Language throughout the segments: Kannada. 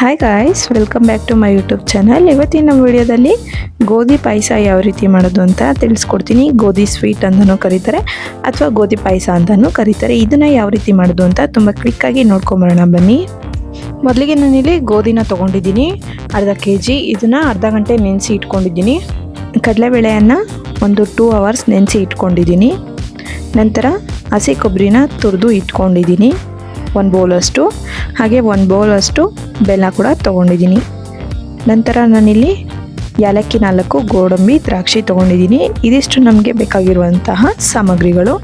Hi guys welcome back to my YouTube channel ಇವತ್ತಿನ ನಮ್ಮ ವಿಡಿಯೋದಲ್ಲಿ ಗೋಧಿ ಪಾಯಸ ಯಾವ ರೀತಿ ಮಾಡೋದು ಅಂತ ತಿಳಿಸ್ಕೊಡ್ತೀನಿ. ಗೋಧಿ ಸ್ವೀಟ್ ಅಂತಲೂ ಕರೀತಾರೆ, ಅಥವಾ ಗೋಧಿ ಪಾಯಸ ಅಂತಲೂ ಕರೀತಾರೆ. ಇದನ್ನು ಯಾವ ರೀತಿ ಮಾಡೋದು ಅಂತ ತುಂಬ ಕ್ವಿಕ್ಕಾಗಿ ನೋಡ್ಕೊಂಬರೋಣ. ಬನ್ನಿ. ಮೊದಲಿಗೆ ನಾನಿಲ್ಲಿ ಗೋಧಿನ ತೊಗೊಂಡಿದ್ದೀನಿ. ಅರ್ಧ ಕೆ ಜಿ ಇದನ್ನು ಅರ್ಧ ಗಂಟೆ ನೆನೆಸಿ ಇಟ್ಕೊಂಡಿದ್ದೀನಿ. ಕಡಲೆಬೇಳೆಯನ್ನು ಒಂದು ಟೂ ಅವರ್ಸ್ ನೆನೆಸಿ ಇಟ್ಕೊಂಡಿದ್ದೀನಿ. ನಂತರ ಹಸಿ ಕೊಬ್ಬರಿನ ತುರಿದು ಇಟ್ಕೊಂಡಿದ್ದೀನಿ. ಒಂದು ಬೌಲಷ್ಟು ಹಾಗೆ ಒಂದು ಬೌಲಷ್ಟು ಬೆಲ್ಲ ಕೂಡ ತೊಗೊಂಡಿದ್ದೀನಿ. ನಂತರ ನಾನಿಲ್ಲಿ ಏಲಕ್ಕಿ ನಾಲ್ಕು, ಗೋಡಂಬಿ, ದ್ರಾಕ್ಷಿ ತೊಗೊಂಡಿದ್ದೀನಿ. ಇದಿಷ್ಟು ನಮಗೆ ಬೇಕಾಗಿರುವಂತಹ ಸಾಮಗ್ರಿಗಳು.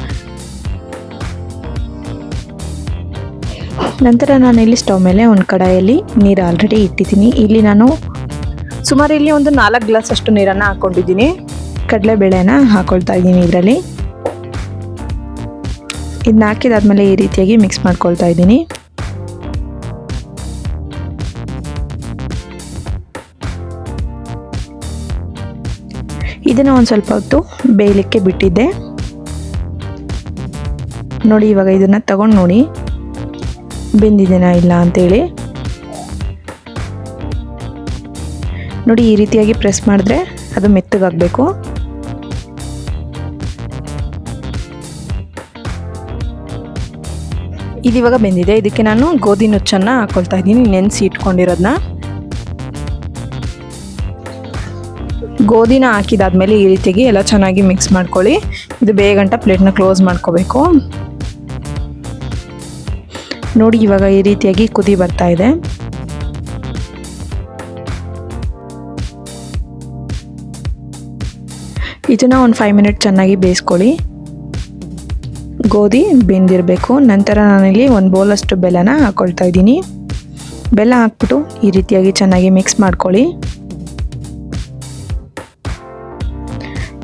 ನಂತರ ನಾನಿಲ್ಲಿ ಸ್ಟವ್ ಮೇಲೆ ಒಂದು ಕಡಾಯಲ್ಲಿ ನೀರು ಆಲ್ರೆಡಿ ಇಟ್ಟಿದ್ದೀನಿ. ಇಲ್ಲಿ ನಾನು ಸುಮಾರು ಇಲ್ಲಿ ಒಂದು ನಾಲ್ಕು ಗ್ಲಾಸ್ ಅಷ್ಟು ನೀರನ್ನು ಹಾಕ್ಕೊಂಡಿದ್ದೀನಿ ಕಡಲೆಬೇಳೆನ ಹಾಕೊಳ್ತಾ ಇದ್ದೀನಿ ಇದರಲ್ಲಿ. ಇದನ್ನ ಹಾಕಿದಾದ್ಮೇಲೆ ಈ ರೀತಿಯಾಗಿ ಮಿಕ್ಸ್ ಮಾಡ್ಕೊಳ್ತಾ ಇದ್ದೀನಿ. ಇದನ್ನು ಒಂದು ಸ್ವಲ್ಪ ಹೊತ್ತು ಬೇಯಲಿಕ್ಕೆ ಬಿಟ್ಟಿದ್ದೆ. ನೋಡಿ, ಇವಾಗ ಇದನ್ನು ತಗೊಂಡು ನೋಡಿ. ಬೆಂದಿದೆನಾ ಇಲ್ಲ ಅಂತೇಳಿ. ನೋಡಿ, ಈ ರೀತಿಯಾಗಿ ಪ್ರೆಸ್ ಮಾಡಿದ್ರೆ ಅದು ಮೆತ್ತಗಾಗಬೇಕು. ಇದು ಇವಾಗ ಬೆಂದಿದೆ. ಇದಕ್ಕೆ ನಾನು ಗೋಧಿ ನುಚ್ಚನ್ನು ಹಾಕ್ಕೊಳ್ತಾ ಇದ್ದೀನಿ. ನೆನೆಸಿ ಇಟ್ಕೊಂಡಿರೋದನ್ನ ಗೋಧಿನ ಹಾಕಿದಾದ್ಮೇಲೆ ಈ ರೀತಿಯಾಗಿ ಎಲ್ಲ ಚೆನ್ನಾಗಿ ಮಿಕ್ಸ್ ಮಾಡ್ಕೊಳ್ಳಿ. ಇದು ಬೇಗಂಟ ಪ್ಲೇಟ್ನ ಕ್ಲೋಸ್ ಮಾಡ್ಕೋಬೇಕು. ನೋಡಿ ಇವಾಗ ಈ ರೀತಿಯಾಗಿ ಕುದಿ ಬರ್ತಾ ಇದೆ. ಇದನ್ನ ಒಂದು ಫೈವ್ ಮಿನಿಟ್ ಚೆನ್ನಾಗಿ ಬೇಯಿಸ್ಕೊಳ್ಳಿ. ಗೋಧಿ ಬೆಂದಿರಬೇಕು. ನಂತರ ನಾನಿಲ್ಲಿ ಒಂದು ಬೌಲಷ್ಟು ಬೆಲ್ಲನ ಹಾಕ್ಕೊಳ್ತಾ ಇದ್ದೀನಿ. ಬೆಲ್ಲ ಹಾಕ್ಬಿಟ್ಟು ಈ ರೀತಿಯಾಗಿ ಚೆನ್ನಾಗಿ ಮಿಕ್ಸ್ ಮಾಡ್ಕೊಳ್ಳಿ.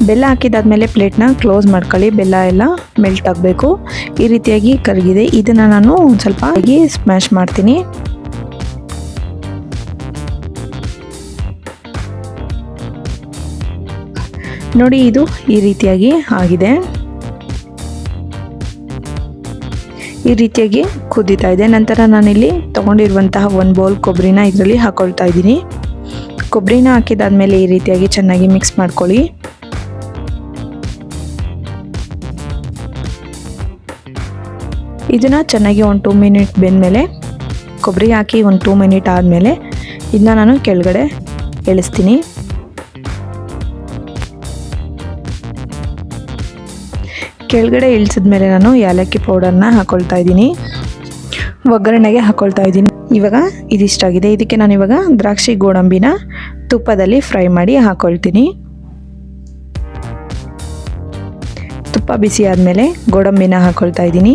ಬೆಲ್ಲ ಹಾಕಿದಾದ್ಮೇಲೆ ಪ್ಲೇಟ್ನ ಕ್ಲೋಸ್ ಮಾಡ್ಕೊಳ್ಳಿ. ಬೆಲ್ಲ ಎಲ್ಲ ಮೆಲ್ಟ್ ಆಗಬೇಕು. ಈ ರೀತಿಯಾಗಿ ಕರಗಿದೆ. ಇದನ್ನು ನಾನು ಒಂದು ಸ್ವಲ್ಪ ಆಗಿ ಸ್ಮ್ಯಾಶ್ ಮಾಡ್ತೀನಿ. ನೋಡಿ, ಇದು ಈ ರೀತಿಯಾಗಿ ಆಗಿದೆ. ಈ ರೀತಿಯಾಗಿ ಕುದೀತಾ ಇದೆ. ನಂತರ ನಾನಿಲ್ಲಿ ತೊಗೊಂಡಿರುವಂತಹ ಒಂದು ಬೌಲ್ ಕೊಬ್ಬರಿನ ಇದರಲ್ಲಿ ಹಾಕೊಳ್ತಾ ಇದ್ದೀನಿ. ಕೊಬ್ಬರಿನ ಹಾಕಿದಾದ್ಮೇಲೆ ಈ ರೀತಿಯಾಗಿ ಚೆನ್ನಾಗಿ ಮಿಕ್ಸ್ ಮಾಡ್ಕೊಳ್ಳಿ. ಇದನ್ನು ಚೆನ್ನಾಗಿ ಒಂದು ಟೂ ಮಿನಿಟ್ ಬೆಂದಮೇಲೆ, ಕೊಬ್ಬರಿ ಹಾಕಿ ಒಂದು ಟೂ ಮಿನಿಟ್ ಆದಮೇಲೆ ಇದನ್ನ ನಾನು ಕೆಳಗಡೆ ಇಳಿಸ್ತೀನಿ ಕೆಳಗಡೆ ಇಳಿಸಿದ್ಮೇಲೆ ನಾನು ಏಲಕ್ಕಿ ಪೌಡರ್ನ ಹಾಕೊಳ್ತಾ ಇದ್ದೀನಿ. ಒಗ್ಗರಣೆಗೆ ಹಾಕೊಳ್ತಾ ಇದ್ದೀನಿ. ಇವಾಗ ಇದಿಷ್ಟಾಗಿದೆ ಇದಕ್ಕೆ ನಾನು ಇವಾಗ ದ್ರಾಕ್ಷಿ ಗೋಡಂಬಿನ ತುಪ್ಪದಲ್ಲಿ ಫ್ರೈ ಮಾಡಿ ಹಾಕೊಳ್ತೀನಿ. ತುಪ್ಪ ಬಿಸಿ ಆದಮೇಲೆ ಗೋಡಂಬಿನ ಹಾಕೊಳ್ತಾ ಇದ್ದೀನಿ.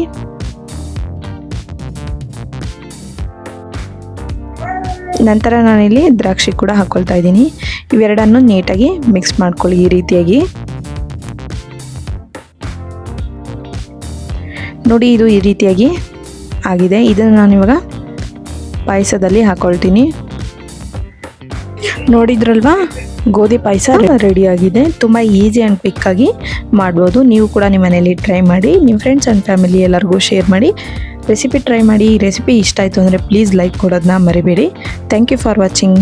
ನಂತರ ನಾನಿಲ್ಲಿ ದ್ರಾಕ್ಷಿ ಕೂಡ ಹಾಕ್ಕೊಳ್ತಾ ಇದ್ದೀನಿ. ಇವೆರಡನ್ನು ನೀಟಾಗಿ ಮಿಕ್ಸ್ ಮಾಡ್ಕೊಳ್ಳಿ ಈ ರೀತಿಯಾಗಿ. ನೋಡಿ ಇದು ಈ ರೀತಿಯಾಗಿ ಆಗಿದೆ. ಇದನ್ನು ನಾನು ಇವಾಗ ಪಾಯಸದಲ್ಲಿ ಹಾಕ್ಕೊಳ್ತೀನಿ ನೋಡಿದ್ರಲ್ವಾ? ಗೋಧಿ ಪಾಯಸ ರೆಡಿ ಆಗಿದೆ. ತುಂಬ ಈಸಿ ಆ್ಯಂಡ್ ಕ್ವಿಕ್ಕಾಗಿ ಮಾಡ್ಬೋದು. ನೀವು ಕೂಡ ನಿಮ್ಮ ಮನೇಲಿ ಟ್ರೈ ಮಾಡಿ. ನಿಮ್ಮ ಫ್ರೆಂಡ್ಸ್ ಆ್ಯಂಡ್ ಫ್ಯಾಮಿಲಿ ಎಲ್ಲರಿಗೂ ಶೇರ್ ಮಾಡಿ. ರೆಸಿಪಿ ಟ್ರೈ ಮಾಡಿ ಈ ರೆಸಿಪಿ ಇಷ್ಟ ಆಯಿತು ಅಂದರೆ ಪ್ಲೀಸ್ ಲೈಕ್ ಕೊಡೋದನ್ನ ಮರಿಬೇಡಿ. Thank you for watching